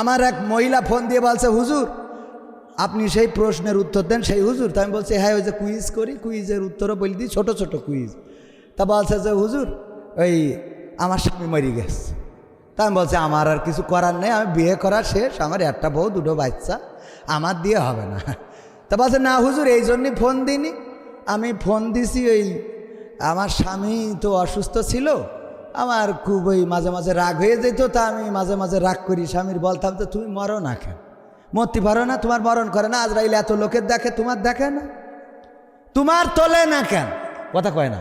আমার এক মহিলা ফোন দিয়ে বলছে, হুজুর, আপনি সেই প্রশ্নের উত্তর দেন। সেই হুজুর, তা আমি বলছি হ্যাঁ ওই যে কুইজ করি কুইজের উত্তরও বলে দিই, ছোটো ছোটো কুইজ তা বলছে যে, হুজুর, ওই আমার স্বামী মরি গেছে। তা আমি বলছি, আমার আর কিছু করার নেই, আমি বিয়ে করা শেষ, আমার একটা বউ, দুটো বাচ্চা, আমার দিয়ে হবে না। তা বলছে, না হুজুর, এই জন্যই ফোন দিইনি। আমি ফোন দিছি, ওই আমার স্বামী তো অসুস্থ ছিল আমার খুবই মাঝে মাঝে রাগ হয়ে যেত, তা আমি মাঝে মাঝে রাগ করি। স্বামীর বলতাম তো তুমি মরো না কেন? মরতে পারো না, তোমার মরণ করে না। আজরাইল এত লোকের দেখে, তোমার দেখে না? তোমার তোলে না কেন? কথা কয় না।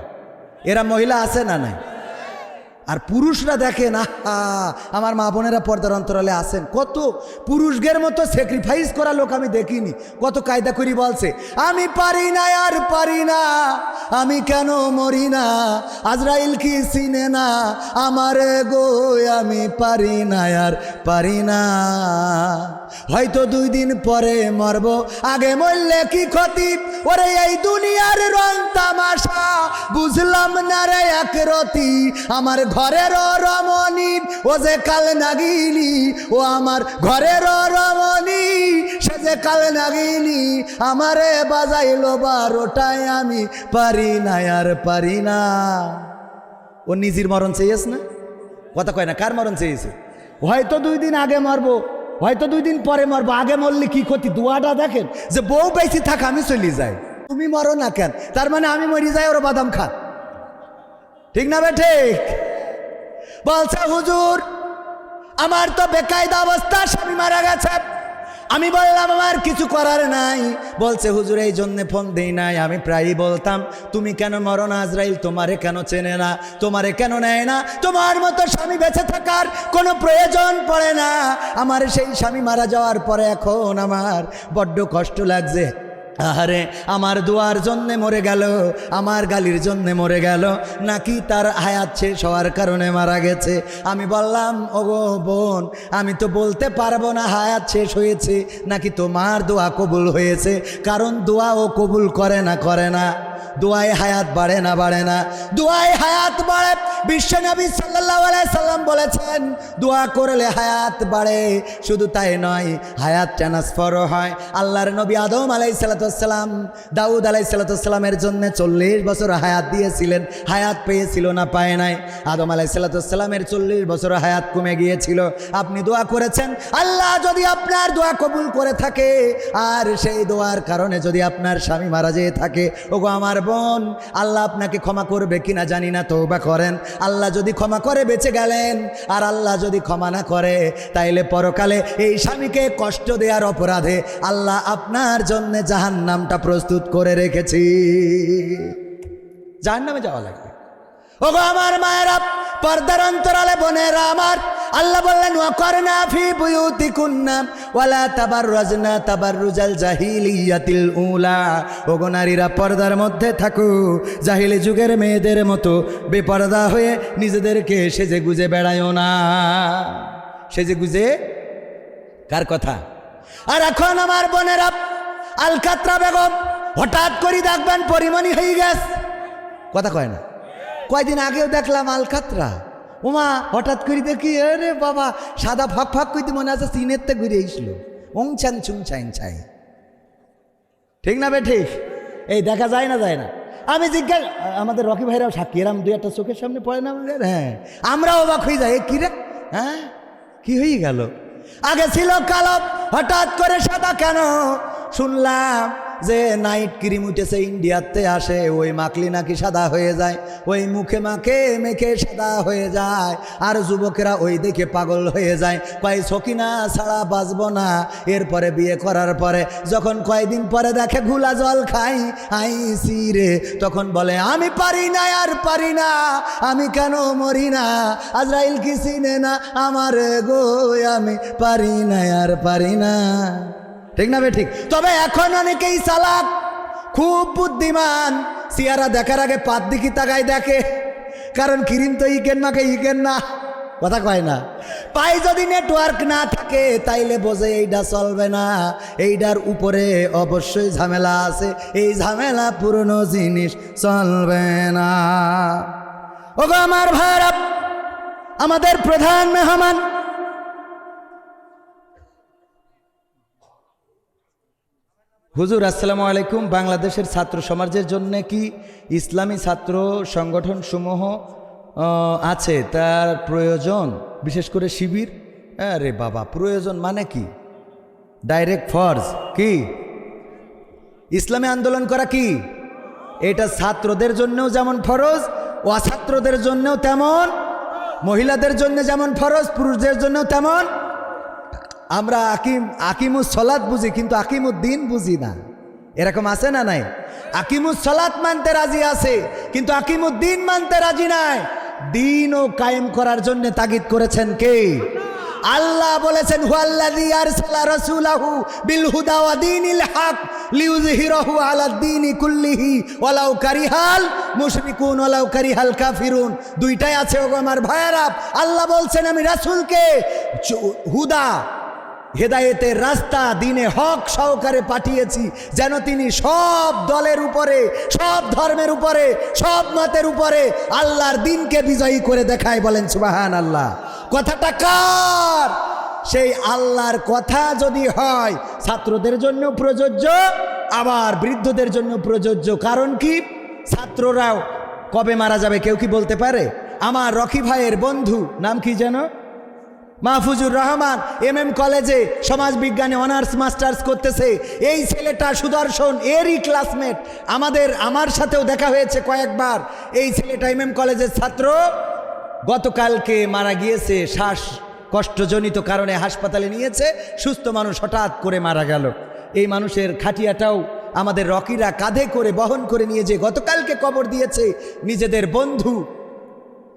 এরা মহিলা আছে না নাই? আর পুরুষরা দেখেন, আহা, আমার মা বোনেরা পর্দার অন্তরালে আসেন কত পুরুষদের মতো স্যাক্রিফাইস করা লোক আমি দেখিনি। কত কায়দা করি বলছে, আমি পারি না, আর পারি না, আমি কেন মরি না? আজরাইল কি চিনে না? আমার গো, আমি পারি না, আর পারি না। হয়তো দুই দিন পরে মরব। আগে মরলে কি ক্ষতি? ওরে, এই দুনিয়ার রং তামাশা, বুঝলাম না রে এক রতি। আমার ঘরের রমণী ও যে কাল নাগিনি, ও আমার ঘরের রমণী, সে যে কাল নাগিনি, আমারে বাজাইলো বারোটায় আমি পারি না আর পারি না। ও নিজের মরণ চেয়েছ না? কথা কয় না, কার মরণ চেয়েছে? হয়তো দুই দিন আগে মারবো, হয়তো দুই দিন পরে মারবো, আগে মরলে কি ক্ষতি? দুয়াটা দেখেন, যে বউ বেশি থাক, আমি চলে যাই। তুমি মরো না কেন? তার মানে আমি মরি যাই ওরা বাদাম খা। ঠিক না বে ঠিক? বলছে, হুজুর, আমার তো বেকায়দা অবস্থা, স্বামী মারা গেছে। আমি বললাম, আমার কিছু করার নাই। বলছে, হুজুর, এই জন্যে ফোন দেই নাই। আমি প্রায়ই বলতাম, তুমি কেন মরণ আজরাইল? তোমারে কেন চেনে না? তোমারে কেন নেয় না? তোমার মতো স্বামী বেঁচে থাকার কোনো প্রয়োজন পড়ে না। আমার সেই স্বামী মারা যাওয়ার পরে এখন আমার বড্ড কষ্ট লাগছে। আহারে, আমার দুয়ার জন্যে মরে গেল, আমার গালির জন্যে মরে গেল, নাকি তার হায়াত শেষ হওয়ার কারণে মারা গেছে? আমি বললাম, ওগো বোন, আমি তো বলতে পারব না হায়াত শেষ হয়েছে, নাকি তোমার দোয়া কবুল হয়েছে? কারণ দোয়া ও কবুল করে না করে না। দোয়ায় হায়াত বাড়ে না বাড়ে না। দোয়ায় হায়াত বাড়ে। বিশ্বনবী সাল্লাহ সাল্লাম বলেছেন, দোয়া করলে হায়াত বাড়ে। শুধু তাই নয়, হায়াত ট্রান্সফারও হয়। আল্লাহর নবী আদম আলাই সালাতাম দাউদ আলাই সালাতামের জন্য চল্লিশ বছর হায়াত দিয়েছিলেন। হায়াত পেয়েছিল না, পায় নাই। আদম আলাই সালাতামের চল্লিশ বছর হায়াত কমে গিয়েছিল। আপনি দোয়া করেছেন? আল্লাহ যদি আপনার দোয়া কবুল করে থাকে, আর সেই দোয়ার কারণে যদি আপনার স্বামী মারা যেয়ে থাকে, ওগো আমার বোন, আল্লাহ আপনাকে ক্ষমা করবে কিনা জানি না তৌবা করেন। আল্লাহ যদি ক্ষমা করে, বেঁচে গেলেন। আর আল্লাহ যদি ক্ষমা না করে, তাইলে পরকালে এই স্বামীকে কষ্ট দেওয়ার অপরাধে আল্লাহ আপনার জন্য জাহান নামটা প্রস্তুত করে রেখেছি। জাহান নামে যাওয়া লাগবে। ওগো আমার মায়েরা, পর্দার অন্তরালে বোনেরা আমার আল্লাহ বললেন, ওয়াকরনা ফি বুয়ুতিকুন্না ওয়ালা তাবাররাজনা তাবাররুজাল জাহিলিয়াতিল উলা। ওগো নারীরা পর্দার মধ্যে থাকো, জাহিলি যুগের মেয়েদের মতো বেপর্দা হয়ে নিজেদেরকে সেজে গুজে বেড়ায়ও না। সেজে গুজে কার কথা? আর এখন আমার বোনেরা, আলকাত্রা বেগম, হঠাৎ করে দেখবেন পরিমণি হয়ে গেছে। কথা কয় না? কয়দিন আগেও দেখলাম আলকাতরা। ওমা, হঠাৎ করে দেখি, আরে বাবা, সাদা ফাঁক ফাঁক করতে মনে আছে সিনের তে ঘুরে এসলো। ওং ছান ছুং ছাইন ছাই। ঠিক না বে, ঠিক? এই দেখা যায় না যায় না। আমি জিজ্ঞাসা, আমাদের রকি ভাইরাও সাক্ষী, এরম দুই একটা চোখের সামনে পড়ে না? আমাদের হ্যাঁ আমরাও অবাক হয়ে যাই, এ কি রে? হ্যাঁ কি হয়ে গেল? আগে ছিল কালো, হঠাৎ করে সাদা কেন? শুনলাম যে নাইট ক্রিম উঠেছে ইন্ডিয়াতে আসে, ওই মাখলি নাকি সাদা হয়ে যায়, ওই মুখে মাখে মেখে সাদা হয়ে যায়, আর যুবকেরা ওই দেখে পাগল হয়ে যায় কয় সকিনা ছাড়া বাঁচবো না। এরপরে বিয়ে করার পরে যখন কয়দিন পরে দেখে ঘুলা জল খাই আইসি রে, তখন বলে, আমি পারি না, আর পারি না, আমি কেন মরি না? আজরাইল কি চিনে না আমার গো, আমি পারি না, আর পারি না। ঠিক না ঠিক? তবে এখন অনেকেই চালাক খুব বুদ্ধিমান। সিয়ারা দেখার আগে পাত দিকি তাকায় দেখে, কারণ কিরিম তো ইকেন মাকে ইকেন না। কথা কয় না। পাই যদি নেটওয়ার্ক না থাকে, তাইলে বোঝে এইটা চলবে না। এইটার উপরে অবশ্যই ঝামেলা আছে। এই ঝামেলা পুরনো জিনিস চলবে না। ওগো আমার ভাইরা আমাদের প্রধান মেহমান হুজুর, আসসালামু আলাইকুম। বাংলাদেশের ছাত্র সমাজের জন্য কি ইসলামী ছাত্র সংগঠন সমূহ আছে? তার প্রয়োজন? বিশেষ করে শিবির? আরে বাবা, প্রয়োজন মানে কি? ডাইরেক্ট ফর্জ কি? ইসলামী আন্দোলন করা কি? এটা ছাত্রদের জন্যও যেমন ফরজ, অছাত্রদের জন্যও তেমন, মহিলাদের জন্য যেমন ফরজ, পুরুষদের জন্যও তেমন। আমরা আকিম আকিমুস সলাৎ বুঝি, কিন্তু আকিমুদ্দিন বুঝি না। এরকম আছে না নাই? আকিমুস সলাৎ মানতে রাজি আছে, কিন্তু আকিমুদ্দিন মানতে রাজি নাই। দিন ও কায়েম করার জন্য তাগিদ করেছেন কে? আল্লাহ বলেছেন বিল কারিহাল দুইটাই আছে আমার ভাইয়েরা। আল্লাহ বলছেন, আমি রাসূলকে হুদা হেদায়েতের রাস্তা দিনে হক সহকারে পাঠিয়েছি, যেন তিনি সব দলের উপরে, সব ধর্মের উপরে, সব মতের উপরে আল্লাহর দিনকে বিজয়ী করে দেখায় বলেন সুবাহান আল্লাহ কথাটা কার? সেই আল্লাহর কথা যদি হয়, ছাত্রদের জন্য প্রযোজ্য, আবার বৃদ্ধদের জন্য প্রযোজ্য। কারণ কি? ছাত্ররাও কবে মারা যাবে কেউ কি বলতে পারে? আমার রকি ভাইয়ের বন্ধু, নাম কি যেন? মাহফুজুর রহমান এম এম কলেজে সমাজবিজ্ঞানে অনার্স, মাস্টার্স করতেছে। এই ছেলেটা সুদর্শন, এরই ক্লাসমেট আমাদের, আমার সাথেও দেখা হয়েছে কয়েকবার। এই ছেলেটা এম এম কলেজের ছাত্র। গতকালকে মারা গিয়েছে, শ্বাস কষ্টজনিত কারণে হাসপাতালে নিয়েছে। সুস্থ মানুষ হঠাৎ করে মারা গেল। এই মানুষের খাটিয়াটাও আমাদের রকিরা কাঁধে করে বহন করে নিয়ে যে গতকালকে কবর দিয়েছে, নিজেদের বন্ধু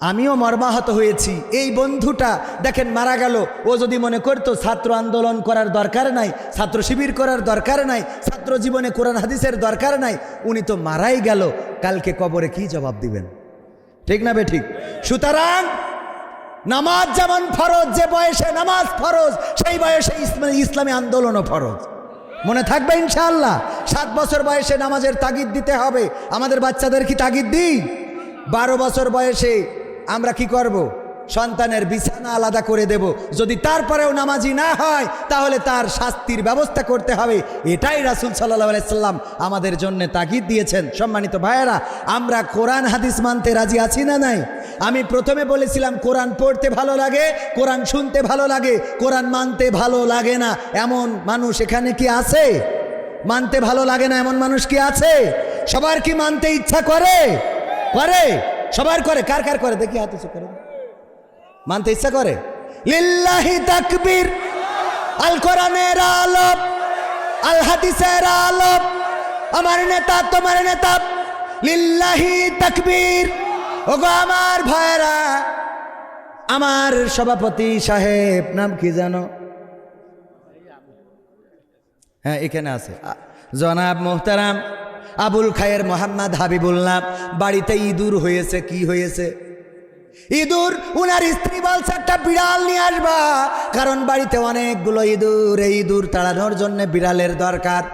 আমিও মর্মাহত হয়েছি। এই বন্ধুটা, দেখেন, মারা গেল। ও যদি মনে করতো, ছাত্র আন্দোলন করার দরকার নাই, ছাত্র শিবির করার দরকার নাই, ছাত্র জীবনে কোরআন হাদিসের দরকার নাই, উনি তো মারাই গেল। কালকে কবরে কি জবাব দিবেন? ঠিক না বে ঠিক সুতরাং, নামাজ যেমন ফরজ, যে বয়সে নামাজ ফরজ, সেই বয়সে ইসলামী আন্দোলনও ফরজ। মনে থাকবে ইনশাআল্লাহ, সাত বছর বয়সে নামাজের তাগিদ দিতে হবে। আমাদের বাচ্চাদের কি তাগিদ দিই? বারো বছর বয়সে আমরা কি করব। সন্তানের বিছানা আলাদা করে দেব। যদি তারপরেও নামাজি না হয়, তাহলে তার শাস্তির ব্যবস্থা করতে হবে। এটাই রাসুল সাল্লাহ সাল্লাম আমাদের জন্য তাগিদ দিয়েছেন। সম্মানিত ভাইয়েরা, আমরা কোরআন হাদিস মানতে রাজি আছি না নাই? আমি প্রথমে বলেছিলাম, কোরআন পড়তে ভালো লাগে, কোরআন শুনতে ভালো লাগে, কোরআন মানতে ভালো লাগে না। এমন মানুষ এখানে কি আছে? মানতে ভালো লাগে না এমন মানুষ কি আছে? সবার কি মানতে ইচ্ছা করে? করে? সবার করে, কার কার করে? দেখি হাত উঁচু করে মানতে ইচ্ছা করে? লিল্লাহি তাকবীর। আল কোরআনের আলোপ আল হাদিসের আলোপ আমার নেতা, তোমার নেতা। লিল্লাহি তাকবীর। ওগো আমার ভাইরা আমার সভাপতি সাহেব, নাম কি জানো? হ্যাঁ এখানে আছে। জনাব মোহতারাম। আবুল খায়ের মোহাম্মদ হাবিবুল্লাহ বাড়িতে ইঁদুর হয়েছে, কি হয়েছে? ইঁদুর, উনার স্ত্রী বলছে, একটা বিড়াল নিয়ে আসবা। কারণ বাড়িতে অনেকগুলো ইঁদুর, এই ইঁদুর তাড়ানোর জন্য বিড়ালের দরকার।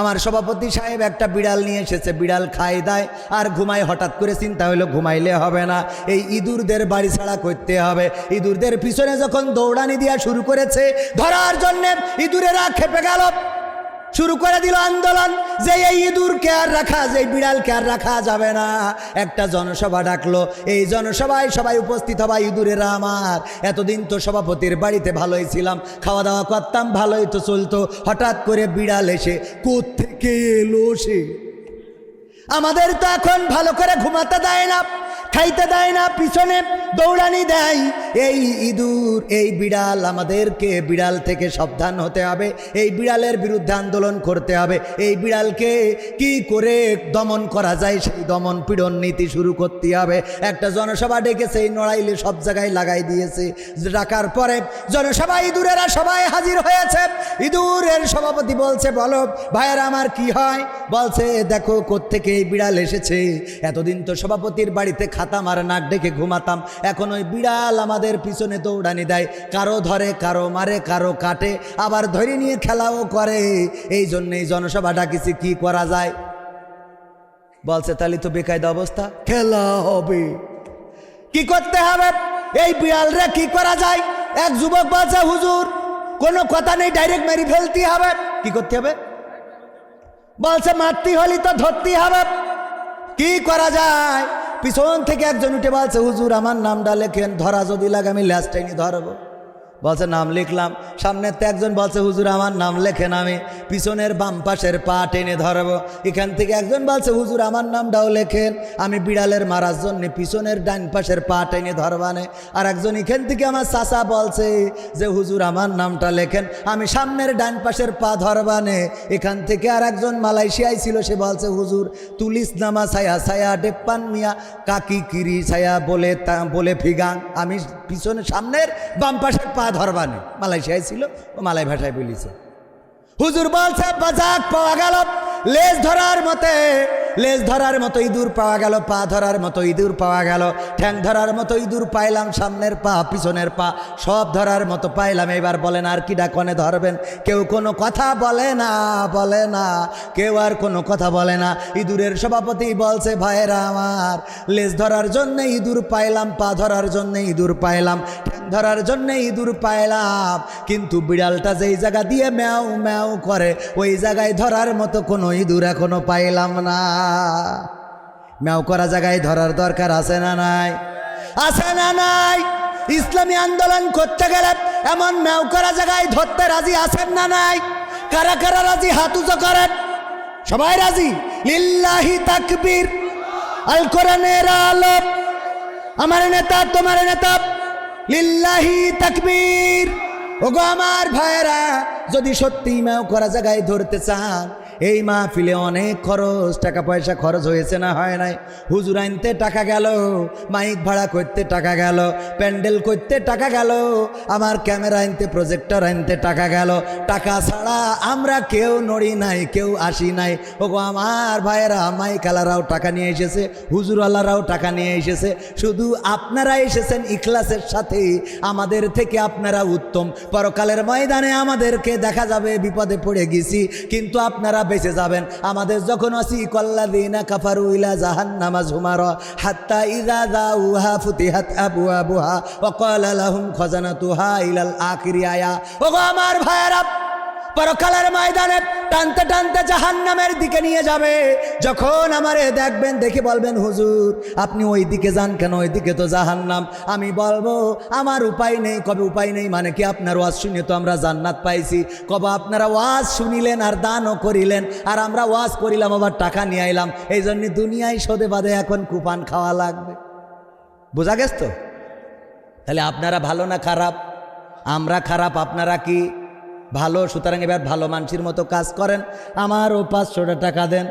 আমার সভাপতি সাহেব একটা বিড়াল নিয়ে এসেছে, বিড়াল খায় দেয়, আর ঘুমায়, হঠাৎ করে চিন্তা হলো ঘুমাইলে হবে না। এই ইঁদুরদের বাড়ি ছাড়া করতে হবে। ইঁদুরদের পিছনে যখন দৌড়ানি দেওয়া শুরু করেছে, ধরার জন্যে ইঁদুরেরা খেপে গেল। শুরু করে দিল আন্দোলন, যে এই ইঁদুরকে আর রাখা, যে বিড়ালকে আর রাখা যাবে না। একটা জনসভা ডাকলো, এই জনসভায় সবাই উপস্থিত হবা, ইঁদুরেরা আমার। এতদিন তো সভাপতির বাড়িতে ভালোই ছিলাম খাওয়া দাওয়া করতাম, ভালোই তো চলতো। হঠাৎ করে বিড়াল এসে কোত্থেকে এলো সে? আমাদের তো এখন ভালো করে ঘুমাতে দেয় না। খাইতে দেয় না, পিছনে দৌড়ানি দেয়। এই ইঁদুর, এই বিড়াল, আমাদেরকে বিড়াল থেকে সাবধান হতে হবে। এই বিড়ালের বিরুদ্ধে আন্দোলন করতে হবে। এই বিড়ালকে কি করে দমন করা যায়, সেই দমন পীড়ন নীতি শুরু করতে হবে। একটা জনসভা ডেকেছে, এই নড়াইলে সব জায়গায় লাগাই দিয়েছে। ডাকার পরে জনসভা ইঁদুরেরা সবাই হাজির হয়েছে। ইঁদুরের সভাপতি বলছে, বলো, ভাইয়ের, আমার কি হয়? বলছে, দেখো, কোত্থেকে এই বিড়াল এসেছে? এতদিন তো সভাপতির বাড়িতে খাতাম আর নাক ডেকে ঘুমাতাম। এখন ওই বিড়াল আমাদের পিছনে দৌড়ানি দেয়। কারও ধরে, কারও মারে, কারও কাটে। আবার ধরে নিয়ে খেলাও করে। এই জন্যেই জনসভা ডাকিছি, কি করা যায়? বলছে, তাহলে তো বেকায়দা অবস্থা। খেলা হবে। কি করতে হবে? এই বিড়ালরে কি করা যায়? এক যুবক বলছে, হুজুর, কোনো কথা নেই, ডাইরেক্ট মেরি ফেলতে হবে। কি করতে হবে? বলছে, মাতৃ হলি তো ধরতেই হবে। কি করা যায়? পিছন থেকে একজন উঠে বলছে, হুজুর, আমার নামটা লেখেন, ধরা যদি লাগে আমি ল্যাস টাইনি ধরবো। বলছে, নাম লিখলাম। সামনে তো একজন বলছে, হুজুর, আমার নাম লেখেন আমি। পিছনের বাম পাশের পা টেনে ধরবো। এখান থেকে একজন বলছে, হুজুর, আমার নামটাও লেখেন। আমি বিড়ালের মারার জন্য পিছনের ডান পাশের পা টেনে ধরবানে আর একজন এখান থেকে আমার চাচা বলছে যে, হুজুর, আমার নামটা লেখেন। আমি সামনের ডান পাশের পা ধরবানে এখান থেকে আর একজন মালয়েশিয়ায় ছিল, সে বলছে, হুজুর, তুলিস নামা ছায়া ছায়া ডেপ্পান মিয়া, কাকি কিরি ছায়া বলে তা, বলে ফিগাং। আমি পিছনে, সামনের বাম পাশের পা ধরবানে। মালয়েশিয়ায় ছিল, ও মালাই ভাষায় বলিছে। হুজুর বলছে, বাজাক পাওয়া গেল, লেজ ধরার মতে লেজ ধরার মতো ইঁদুর পাওয়া গেল, পা ধরার মতো ইঁদুর পাওয়া গেল, ঠ্যাং ধরার মতো ইঁদুর পাইলাম, সামনের পা, পিছনের পা, সব ধরার মতো পাইলাম। এবার বলেন, আর কি ডাকনে ধরবেন? কেউ কোনো কথা বলে না বলে না, কেউ আর কোনো কথা বলে না। ইঁদুরের সভাপতি বলছে, ভাইয়েরা আমার, লেজ ধরার জন্যে ইঁদুর পাইলাম, পা ধরার জন্যে ইঁদুর পাইলাম, ঠ্যাং ধরার জন্যে ইঁদুর পাইলাম। কিন্তু বিড়ালটা যেই জায়গা দিয়ে ম্যাও ম্যাও করে, ওই জায়গায় ধরার মতো কোনো ইঁদুর এখনও পাইলাম না। ম্যাও করা জায়গায় ধরার দরকার আছে না নাই? আছে না নাই? ইসলামী আন্দোলন করতে গেলে এমন ম্যাও করা জায়গায় ধরতে রাজি আছেন না নাই? কারা কারা রাজি? হাত উঁচু করেন। সবাই রাজি? লিল্লাহি তাকবীর। আল কোরআনের আলোক। আমার নেতা, তোমার নেতা। লিল্লাহি তাকবীর। ওগো আমার ভাইয়েরা, যদি সত্যি ম্যাও করা জায়গায় ধরতে চান এই মাহফিলে অনেক খরচ, টাকা পয়সা খরচ হয়েছে না হয় নাই। হুজুর আনতে টাকা গেল, মাইক ভাড়া করতে টাকা গেল, প্যান্ডেল করতে টাকা গেল, আমার ক্যামেরা আনতে, প্রজেক্টর আনতে টাকা গেল। টাকা ছাড়া আমরা কেউ নড়ি নাই, কেউ আসি নাই। ওগো আমার ভাইয়েরা মাইক মাইকালারাও টাকা নিয়ে এসেছে, হুজুরওয়ালারাও টাকা নিয়ে এসেছে। শুধু আপনারা এসেছেন ইখলাসের সাথে, আমাদের থেকে আপনারা উত্তম। পরকালের ময়দানে আমাদেরকে দেখা যাবে, বিপদে পড়ে গেছি, কিন্তু আপনারা বেঁচে যাবেন। আমাদের যখন আসি কল্লাদিনা কাফারু ইলা জাহান নামাজ হুমার হাত্তা ইদা উহা ফুতিহাত আবওয়াবুহা অকল আলাহুম খজানা তুহা ইলাল আখিরি আয়া। ওগো আমার ভাইয়েরা পরকালের ময়দানে টানতে টানতে জাহান্নামের দিকে নিয়ে যাবে। যখন আমারে দেখবেন, দেখে বলবেন, হুজুর, আপনি ওই দিকে যান কেন? ওই দিকে তো জাহান্নাম। আমি বলব, আমার উপায় নেই, কবে উপায় নেই? মানে কি আপনার ওয়াজ শুনে তো আমরা জান্নাত পাইছি? কবে আপনারা ওয়াজ শুনিলেন আর দানও করিলেন? আর আমরা ওয়াজ করিলাম, আবার টাকা নিয়ে আইলাম। এই জন্য দুনিয়ায় সদে বাদে এখন কুপান খাওয়া লাগবে। বোঝা গেছ তো? তাহলে আপনারা ভালো না খারাপ? আমরা খারাপ, আপনারা কি? ভালো, সুতরাং এবার ভালো মানুষের মতো কাজ করেন। আমারও পাঁচশোটা টাকা দেন।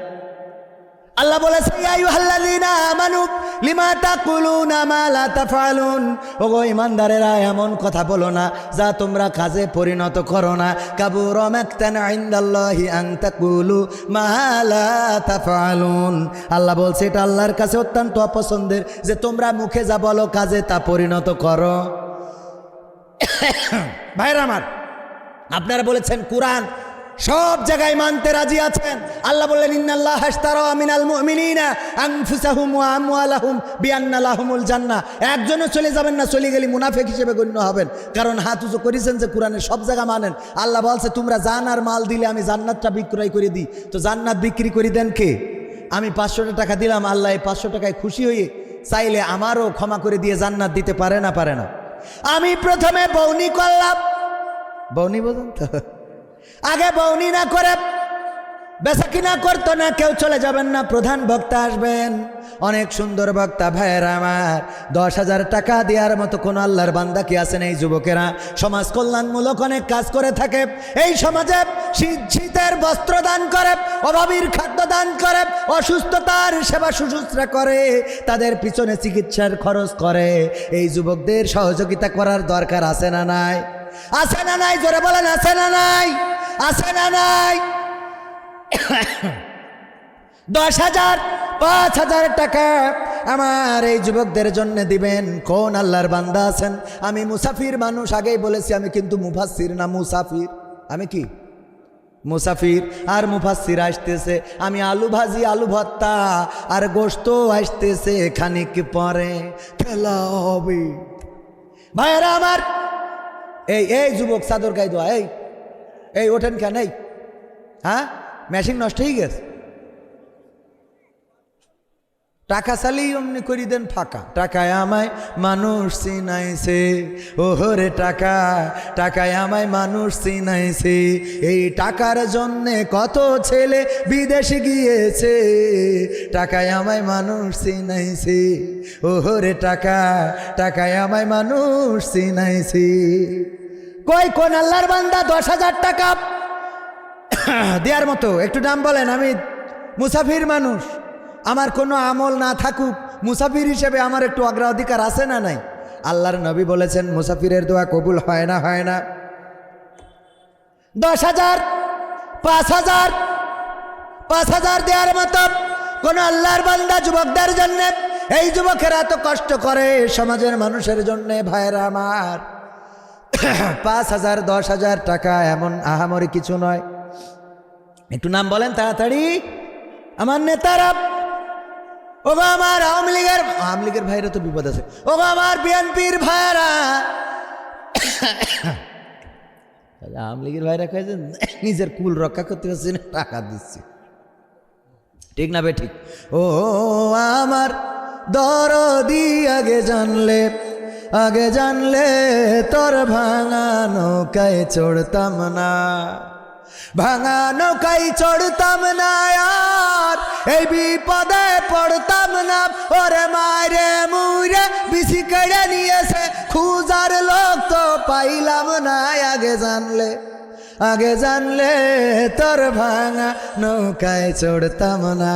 আল্লাহ বলেছে, "ইয়া আইয়ুহাল্লাযীনা আমানু, লিমা তাকুলুনা মা লা তাফআলুন। ওগো ইমানদারেরা, এমন কথা বলো না যা তোমরা কাজে পরিণত করো না। কাবুর মাকতান ইনদাল্লাহি আন তাকুলু মা লা তাফআলুন। আল্লাহ বলছে, এটা আল্লাহর কাছে অত্যন্ত অপছন্দের যে তোমরা মুখে যা বলো কাজে তা পরিণত করো। ভাইরা আমার আপনারা বলেছেন কোরআন, সব জায়গায় মানতে রাজি আছেন। আল্লাহ বললেন, ইন্নাল্লাহ হাসতারা মিনাল মুমিনিনা আনফুসাহুম ওয়া আমওয়ালাহুম বিআন্না লাহুমুল জান্নাহ। একজনও চলে যাবেন না, চলে গেলে মুনাফিক হিসেবে গণ্য হবেন। কারণ হাত উঁচু করেছেন যে কোরআনের সব জায়গা মানেন। আল্লাহ বলছে, তোমরা জান আর মাল দিলে আমি জান্নাতটা বিক্রয় করে দিই। তো জান্নাত বিক্রি করে দেন কে? আমি পাঁচশোটা টাকা দিলাম, আল্লাহ এই পাঁচশো টাকায় খুশি হয়ে চাইলে আমারও ক্ষমা করে দিয়ে জান্নাত দিতে পারে না পারে না। আমি প্রথমে বৌনি করলাম বৌনি বোঝেন তো। আগে বৌনি না করে বেচা কিনা করতো না, কেউ চলে যাবেন না, প্রধান বক্তা আসবেন। অনেক সুন্দর বক্তা, ভাইয়ের আমার। দশ হাজার টাকা দেওয়ার মতো কোনো আল্লাহর বান্দা কি আছেন এই যুবকেরা? সমাজ কল্যাণমূলক অনেক কাজ করে থাকে। এই সমাজে শীত শীতের বস্ত্র দান করে, অভাবীর খাদ্য দান করে, অসুস্থতার সেবা শুশ্রূষা করে, তাদের পিছনে চিকিৎসার খরচ করে। এই যুবকদের সহযোগিতা করার দরকার আছে না নাই? আছে না নাই? জোরে বলেন, আছে না নাই? আছে না নাই? দশ হাজার, পাঁচ হাজার টাকা আমার এই যুবকদের জন্য দিবেন। কোন আল্লাহর বান্দা আছেন? আমি মুসাফির মানুষ, আগেই বলেছি আমি কিন্তু মুফাসির না মুসাফির। আমি কি? মুসাফির। আর মুফাসির আসতেছে। আমি আলু ভাজি, আলু ভর্তা, আর গোস্ত আসতেছে খানিক পরে। খেলা হবে। ভাইয়েরা আমার এই এই যুবক চাদর গাই দোয়া, এই এই ওঠেন কেন, এই হ্যাঁ? মেশিন নষ্ট হয়ে গেছে। টাকা চালিয়ে অমনি করি দেন ফাঁকা। টাকায় আমায় মানুষ চিনাইছে। ওহরে টাকা, টাকায় আমায় মানুষ চিনাইছে। এই টাকার জন্যে কত ছেলে বিদেশে গিয়েছে। টাকায় আমায় মানুষ চিনাইছে। ওহরে টাকা, টাকায় আমায় মানুষ চিনাইছে। কই কোন আল্লাহর বান্দা দশ হাজার টাকা দেওয়ার মতো, একটু নাম বলেন, আমি মুসাফির মানুষ। আমার কোনো আমল না থাকুক, মুসাফির হিসেবে আমার একটু অগ্রাধিকার আছে না নাই? আল্লাহর নবী বলেছেন, মুসাফিরের দোয়া কবুল হয় না হয় না। দশ হাজার, পাঁচ হাজার পাঁচ হাজার দেওয়ার মতো কোনো আল্লাহর বান্দা যুবকদের জন্য, এই যুবকেরা এত কষ্ট করে সমাজের মানুষের জন্য ভাইরা আমার। পাঁচ হাজার, দশ হাজার টাকা এমন আহামরি কিছু নয়। একটু নাম বলেন তাড়াতাড়ি। আমার নেতারা ও আমার আওয়ামী লীগের আওয়ামী লীগের ভাইরা তো বিপদ আছে। ও আমার বিএনপির ভাইরা আওয়ামী লীগের ভাইরা কয়েছে নিজের কুল রক্ষা করতে পারছি না, টাকা দিচ্ছি। ঠিক না বে, ঠিক। ও আমার দরদি আগে জানলে আগে জানলে তোর ভাঙা নৌকায় চড়তাম না। ভাঙা নৌকায় চড়তাম না আর, এই বিপদে পড়তাম না। ওরে মারে মুরে বিসি কেড়ে নিয়েছে, খুজার লোক তো পাইলাম না। আগে জানলে আগে জানলে তোর ভাঙা নৌকায় চড়তাম না।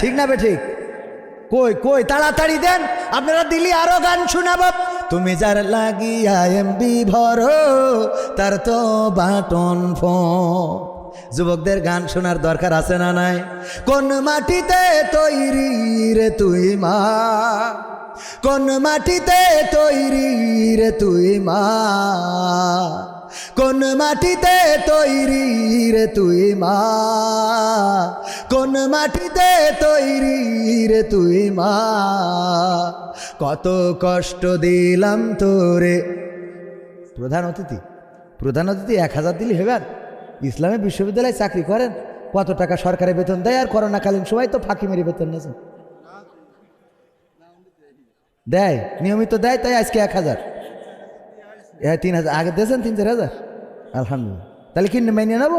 ঠিক না বে ঠিক? কই কই, তাড়াতাড়ি দেন, আপনারা দিলি আরও গান শোনাব। তুমি যার লাগিয়া এমবি ভরো, তার তো বাটন ফোন যুবকদের গান শোনার দরকার আছে না নাই? কোন মাটিতে তৈরি রে তুই মা? কোন মাটিতে তৈরি রে তুই মা? কোন মাটিতে তৈরি রে তুই মা? কোন মাটিতে তৈরি রে তুই মা? কত কষ্ট দিলাম তোরে। প্রধান অতিথি প্রধান অতিথি এক হাজার দিলে হেবেন ইসলামী বিশ্ববিদ্যালয়ে চাকরি করেন, কত টাকা সরকারে বেতন দেয় আর করোনাকালীন সময় তো ফাঁকি মেরে বেতন নিয়েছেন। দেয়, নিয়মিত দেয়, তাই আজকে এক হাজার। হ্যাঁ তিন হাজার, আগে দিয়েছেন তিন, চার হাজার? আলহামদুলিল্লাহ। তাহলে কি মেনে নেব?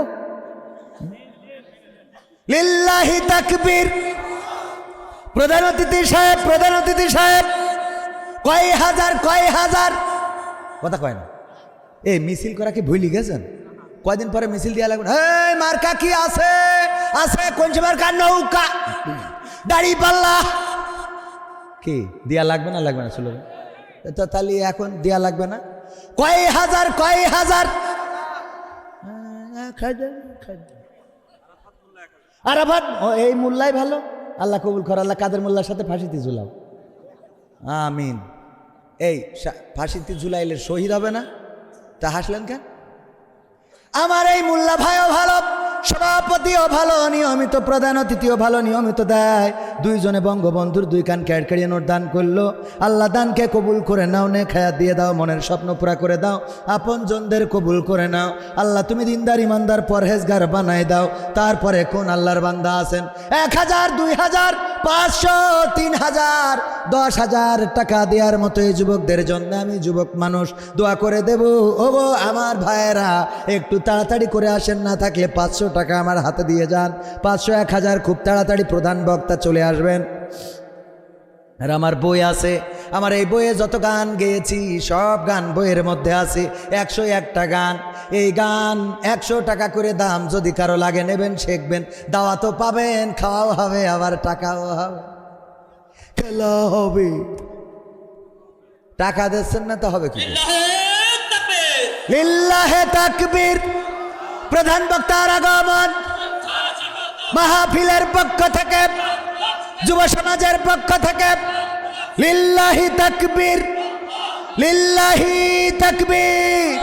লিল্লাহি তাকবীর। প্রধান অতিথি সাহেব, প্রধান অতিথি সাহেব। কয় হাজার কয় হাজার? কথা কয় না। এই মিছিল করা কি ভুলি গেছেন কয়দিন পরে মিছিল দিয়া লাগবে? এই, মার্কা কি আছে? আছে কোন মার্কা? নৌকা। দাড়ি পাল্লা। কি, দিয়া লাগবে না লাগবে না ছিল তো তাহলে এখন দিয়া লাগবে না? কয় হাজার কয় হাজার। আরাফাত এই মোল্লাই ভালো? আল্লাহ কবুল কর, আল্লাহ কাদের মোল্লার সাথে ফাঁসিতে ঝুলাও। আমিন। এই ফাঁসিতে ঝুলাইলে শহীদ হবে না? তা হাসলেন কেন? আমার এই মোল্লা ভাইও ভালো, সভাপতিও ভালো, নিয়মিত প্রধান, অতিথিও ভালো, নিয়মিত দেয়। দুইজনে বঙ্গবন্ধুর দুই কান ক্যাড কেড়িয়ে নোট দান করল। আল্লাহ দানকে কবুল করে নাও নে খায়াত দিয়ে দাও, মনের স্বপ্ন পুরা করে দাও আপন জনদের কবুল করে নাও। আল্লাহ তুমি দিনদার, ইমানদার, পরহেজগার বানাই দাও। তারপরে কোন আল্লাহর বান্দা আছেন? এক হাজার, দুই হাজার পাঁচশো, তিন হাজার, দশ হাজার টাকা দেওয়ার মতো এই যুবকদের জন্য আমি যুবক মানুষ দোয়া করে দেব। ও আমার ভাইয়েরা, একটু তাড়াতাড়ি করে আসেন না থাকলে পাঁচশো টাকা আমার হাতে দিয়ে যান। পাঁচশো, এক হাজার খুব তাড়াতাড়ি প্রধান বক্তা চলে আসবেন। আর আমার বই আছে আমার এই বইয়ে যত গান গেয়েছি সব গান বইয়ের মধ্যে আছে। একশো একটা গান। এই গান একশো টাকা করে দাম যদি কারও লাগে নেবেন শেখবেন। দাওয়া তো পাবেন খাওয়াও হবে আবার টাকাও হবে। খেলা হবে। টাকা দিচ্ছেন না তো হবে কি? করে? লিল্লাহে তাকবীর। প্রধান বক্তার আগমন। মাহফিলের পক্ষ থেকে যুব সমাজের পক্ষ থেকে। লিল্লাহি তাকবীর লিল্লাহি তাকবীর।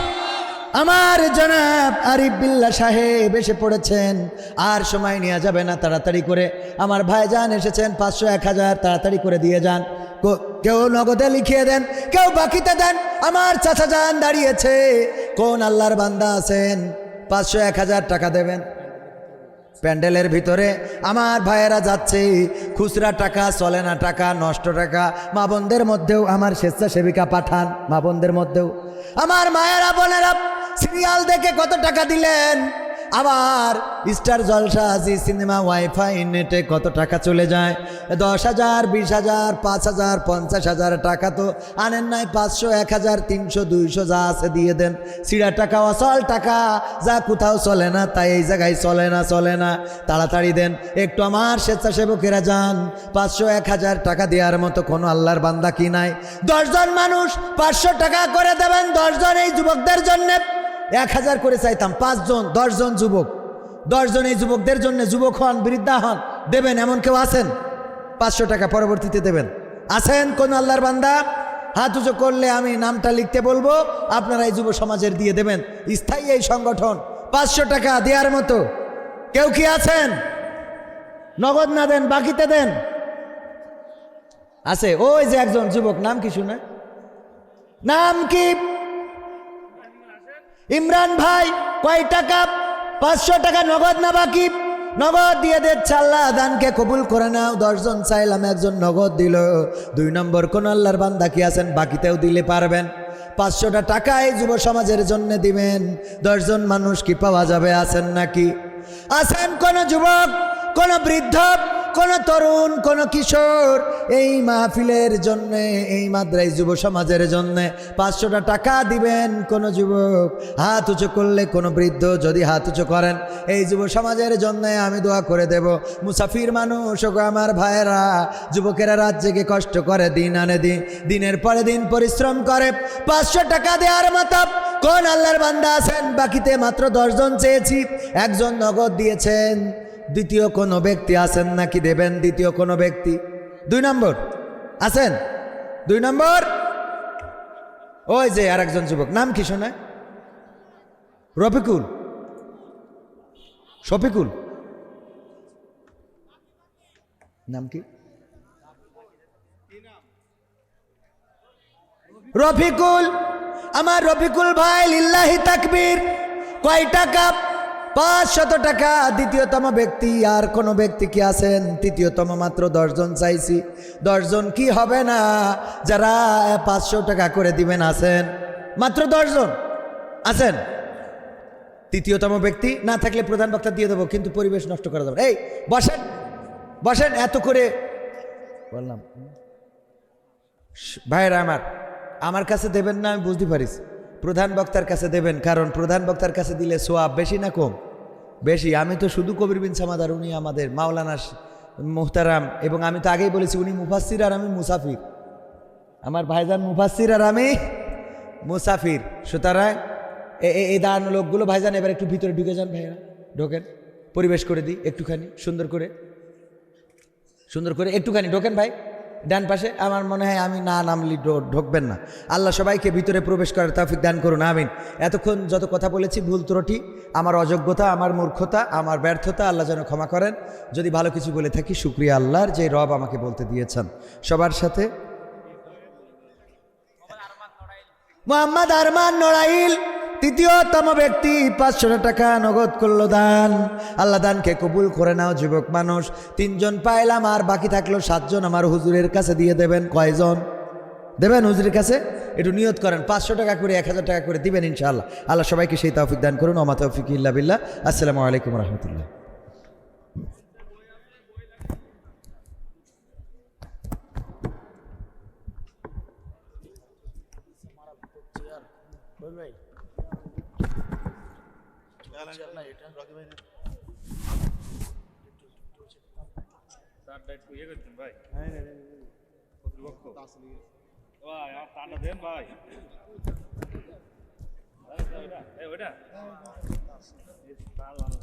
আমার জনাব আরিফ বিল্লা সাহেব এসে পড়েছেন। আর সময় নেওয়া যাবে না তাড়াতাড়ি করে। আমার ভাইজান এসেছেন, পাঁচশো এক হাজার তাড়াতাড়ি করে দিয়ে যান। কেউ নগদে লিখিয়ে দেন, কেউ বাকিতে দেন। আমার চাচা যান দাঁড়িয়েছে। কোন আল্লাহর বান্দা আছেন? পাঁচশো এক হাজার টাকা দেবেন। প্যান্ডেলের ভিতরে আমার ভাইয়েরা যাচ্ছে। খুচরা টাকা, চলে না টাকা, নষ্ট টাকা। মা বোনদের মধ্যেও আমার স্বেচ্ছাসেবিকা পাঠান, মা বোনদের মধ্যেও। আমার মায়েরা বোনেরা সিরিয়াল দেখে কত টাকা দিলেন? আবার Star Jalsha Zee Cinema wifi নেটে কত টাকা চলে যায়? দশ হাজার বিশ হাজার পাঁচ হাজার পঞ্চাশ হাজার টাকা তো আনেন নাই, পাঁচশো এক হাজার তিনশো, দুইশো যা আছে দিয়ে দেন। সিরা টাকা অসল টাকা, যা কোথাও চলে না, তাই এই জায়গায় চলে না চলে না। তাড়াতাড়ি দেন, একটু আমার স্বেচ্ছাসেবকেরা যান। পাঁচশো এক হাজার টাকা দেওয়ার মতো কোনো আল্লাহর বান্দা কি নাই? দশজন মানুষ পাঁচশো টাকা করে দেবেন, দশজন এই যুবকদের জন্যে। এক হাজার করে চাইতাম, পাঁচজন, দশজন যুবক। দশজন এই যুবকদের জন্য যুবক হন, বৃদ্ধা হন, দেবেন, এমন কেউ আছেন? পাঁচশো টাকা পরবর্তীতে দেবেন। আছেন কোন আল্লাহর বান্দা? হাত উঁচু করলে আমি নামটা লিখতে বলব, আপনারা এই যুব সমাজের দিয়ে দেবেন। স্থায়ী এই সংগঠন, পাঁচশো টাকা দেওয়ার মতো। কেউ কি আছেন? নগদ না দেন, বাকিতে দেন। আছে, ওই যে একজন যুবক, নাম কি শুনে? নাম কি? ইমরান ভাই, কয় টাকা? পাঁচশো টাকা নগদ না বাকি? নগদ দিয়ে দিচ্ছে আল্লাহ দানকে কবুল করে নাও। দশজন চাইলাম, একজন নগদ দিল। দুই নম্বর, কোন আল্লাহর বান্দা কি আছেন বাকিতেও দিলে পারবেন? পাঁচশোটা টাকা এই যুব সমাজের জন্য দিবেন। দশজন মানুষ কি পাওয়া যাবে, আছেন নাকি? আছেন কোন যুবক, কোন বৃদ্ধ, কোন তরুণ, কোন কিশোর এই মাহফিলের জন্য, এই মাদ্রাই যুব সমাজের জন্য পাঁচশোটা টাকা দিবেন কোন যুবক। হাত উঁচু করলে কোনো বৃদ্ধ যদি হাত উঁচু করেন, এই যুব সমাজের জন্য আমি দোয়া করে দেব। মুসাফির মানুষ ওগো আমার ভাইয়েরা, যুবকেরা রাত জেগে কষ্ট করে, দিন আনে দিন, দিনের পরে দিন পরিশ্রম করে। পাঁচশো টাকা দেওয়ার মতো কোন আল্লাহর বান্দা আছেন? বাকিতে মাত্র দশজন চেয়েছি, একজন নগদ দিয়েছেন, দ্বিতীয় কোনো ব্যক্তি আছেন নাকি দেবেন দ্বিতীয় কোনো ব্যক্তি? দুই নম্বর। আছেন? দুই নম্বর? ওই যে আর একজন যুবক। নাম কি শোনে? রফিকুল। শফিকুল। নাম কি? রফিকুল। আমার রফিকুল ভাই লিল্লাহি তাকবীর। কয় টাকা পাঁচশত টাকা দ্বিতীয়তম ব্যক্তি, আর কোন ব্যক্তি কি আছেন? তৃতীয়তম মাত্র দশজন চাইছি। দশজন কি হবে না? যারা পাঁচশো টাকা করে দিবেন আছেন। মাত্র দশজন আছেন। তৃতীয়তম ব্যক্তি, না থাকলে প্রধান বক্তা দিয়ে দেবো, কিন্তু পরিবেশ নষ্ট করা যাবে। এই, বসেন বসেন, এত করে বললাম। ভাইরা আমার আমার কাছে দেবেন না, আমি বুঝতে পারিস। প্রধান বক্তার কাছে দেবেন, কারণ প্রধান বক্তার কাছে দিলে সোয়াব বেশি না কম? বেশি। আমি তো শুধু কবির বিন সামাদার উনি আমাদের মাওলানা মুহতারাম, এবং আমি তো আগেই বলেছি উনি মুফাসির আর আমি মুসাফির। আমার ভাইজান মুফাসির আর আমি মুসাফির। সুতরাং এই দাঁড়ানো লোকগুলো, ভাইজান, এবার একটু ভিতরে ঢুকে যান ভাইয়া ঢোকেন। পরিবেশ করে দিই একটুখানি, সুন্দর করে। সুন্দর করে একটুখানি ঢোকেন ভাই। ডান পাশে, আমার মনে হয় আমি না নামলি ঢোকবেন না। আল্লাহ সবাইকে ভিতরে প্রবেশ করার তৌফিক দান করুন, আমিন। এতক্ষণ যত কথা বলেছি, ভুল ত্রুটি, আমার অযোগ্যতা, আমার মূর্খতা, আমার ব্যর্থতা, আল্লাহ যেন ক্ষমা করেন। যদি ভালো কিছু বলে থাকি, শুক্রিয়া আল্লাহর যে রব আমাকে বলতে দিয়েছেন। সবার সাথে মোহাম্মদ আরমান নড়াইল। তৃতীয়তম ব্যক্তি পাঁচশো টাকা নগদ করল দান। আল্লাহ দানকে কবুল করে নাও, যুবক মানুষ। তিনজন পাইলাম, আর বাকি থাকল সাতজন আমার হুজুরের কাছে দিয়ে দেবেন। কয়জন? দেবেন হুজুরের কাছে? একটু নিয়ত করেন, পাঁচশো টাকা করে, এক হাজার টাকা করে দিবেন ইনশাআল্লাহ। আল্লাহ সবাইকে সেই তৌফিক দান করুন, ওমা তৌফিক ইল্লা বিল্লাহ। আসসালামু আলাইকুম রহমতুল্লাহ। তারটা একটু ইয়ে করতেন ভাই কর্তৃপক্ষ ভাই আমার তারটা দেন ভাই ওইটা এই ওইটা এই তার ভালো না।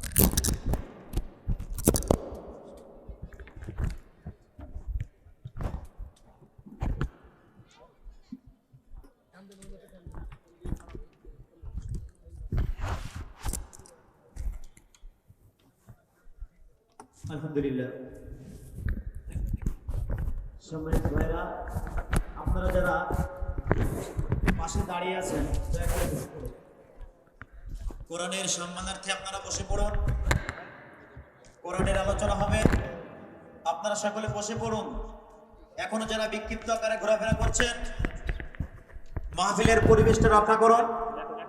আলহামদুলিল্লাহ সম্মানিত ভাইরা, আপনারা যারা পাশে দাঁড়িয়ে আছেন, দয়া। কোরআনের সম্মানার্থে আপনারা বসে পড়ুন। কোরআনের আলোচনা হবে। আপনারা সকলে বসে পড়ুন। এখনও যারা বিক্ষিপ্ত আকারে ঘোরাফেরা করছেন, মাহফিলের পরিবেশটা রক্ষা করুন।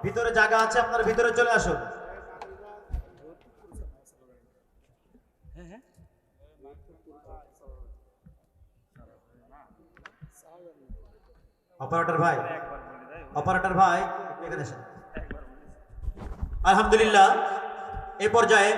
ভিতরে জায়গা আছে, আপনারা ভিতরে চলে আসুন। অপারেটর ভাই। অপারেটর ভাই এখানে আলহামদুলিল্লাহ এ পর্যায়ে